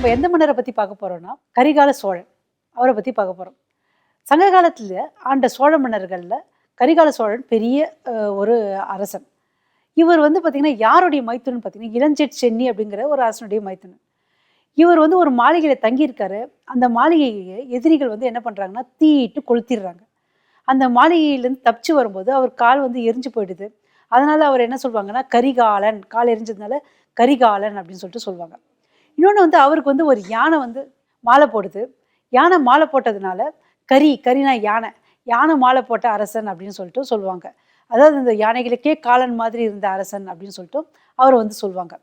நம்ம எந்த மன்னரை பற்றி பார்க்க போகிறோம்னா கரிகால சோழன். அவரை பற்றி பார்க்க போகிறோம் சங்க காலத்தில் ஆண்ட சோழ மன்னர்களில் கரிகால சோழன் பெரிய ஒரு அரசன். இவர் வந்து பார்த்திங்கன்னா யாருடைய மைத்துனன் பார்த்தீங்கன்னா இளஞ்செட் சென்னி அப்படிங்கிற ஒரு அரசனுடைய மைத்துனன் இவர் வந்து ஒரு மாளிகையில் தங்கியிருக்காரு. அந்த மாளிகையை எதிரிகள் வந்து என்ன பண்ணுறாங்கன்னா தீயிட்டு கொளுத்திடுறாங்க. அந்த மாளிகையிலேருந்து தப்பிச்சு வரும்போது அவர் கால் வந்து எரிஞ்சு போயிடுது. அதனால் அவர் என்ன சொல்லுவாங்கன்னா கரிகாலன் கால் எரிஞ்சதுனால கரிகாலன் அப்படின்னு சொல்லிட்டு சொல்லுவாங்க இன்னொன்று வந்து அவருக்கு வந்து ஒரு யானை வந்து மாலை போடுது. யானை மாலை போட்டதுனால கரி கரினா யானை யானை மாலை போட்ட அரசன் அப்படின்னு சொல்லிட்டு சொல்லுவாங்க. அதாவது இந்த யானைகளுக்கே காலன் மாதிரி இருந்த அரசன் அப்படின்னு சொல்லிட்டு அவர் வந்து சொல்லுவாங்க.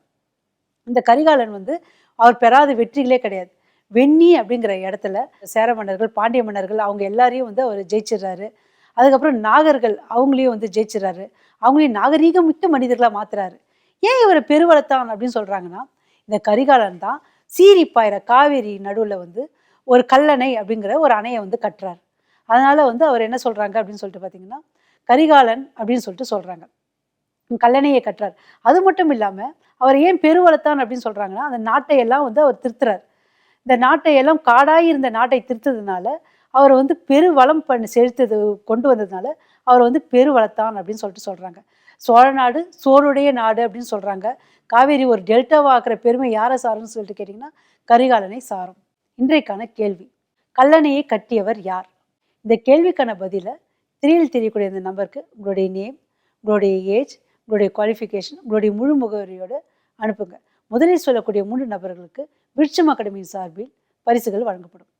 இந்த கரிகாலன் வந்து அவர் பெறாத வெற்றிகளே கிடையாது. வெண்ணி அப்படிங்கிற இடத்துல சேர மன்னர்கள் பாண்டிய மன்னர்கள் அவங்க எல்லாரையும் வந்து அவர் ஜெயிச்சிடுறாரு. அதுக்கப்புறம் நாகர்கள் அவங்களையும் வந்து ஜெயிச்சிடுறாரு. அவங்களையும் நாகரீகம் மிக்க மனிதர்களாக மாத்துறாரு. ஏன் இவரை பெருவளத்தான் அப்படின்னு சொல்கிறாங்கன்னா இந்த கரிகாலன் தான் சீரி பாயிற காவேரி நடுவில் வந்து ஒரு கல்லணை அப்படிங்கிற ஒரு அணையை வந்து கட்டுறார். அதனால் வந்து அவர் என்ன சொல்கிறாங்க அப்படின்னு சொல்லிட்டு பார்த்தீங்கன்னா கரிகாலன் அப்படின்னு சொல்லிட்டு சொல்கிறாங்க கல்லணையை கட்டுறார். அது மட்டும் இல்லாமல் அவர் ஏன் பெருவளத்தான் அப்படின்னு சொல்கிறாங்கன்னா அந்த நாட்டை எல்லாம் வந்து அவர் திருத்துறார். இந்த நாட்டை எல்லாம் இருந்த நாட்டை திருத்ததுனால அவர் வந்து பெருவளம் பண்ணி செலுத்தது கொண்டு வந்ததுனால அவர் வந்து பெருவளத்தான் அப்படின்னு சொல்லிட்டு சொல்கிறாங்க சோழ நாடு சோருடைய நாடு அப்படின்னு சொல்கிறாங்க காவேரி ஒரு டெல்டாவாக்குற பெருமை யாரை சாருன்னு சொல்லிட்டு கேட்டிங்கன்னா கரிகாலனை சாரும். இன்றைக்கான கேள்வி கல்லணையை கட்டியவர் யார்? இந்த கேள்விக்கான பதிலை திரியில் தெரியக்கூடிய இந்த நம்பருக்கு உங்களுடைய நேம் உங்களுடைய ஏஜ் உங்களுடைய குவாலிஃபிகேஷன் உங்களுடைய முழு முகவரியோடு அனுப்புங்க. முதலில் சொல்லக்கூடிய மூன்று நபர்களுக்கு விருட்சம் அகாடமியின் சார்பில் பரிசுகள் வழங்கப்படும்.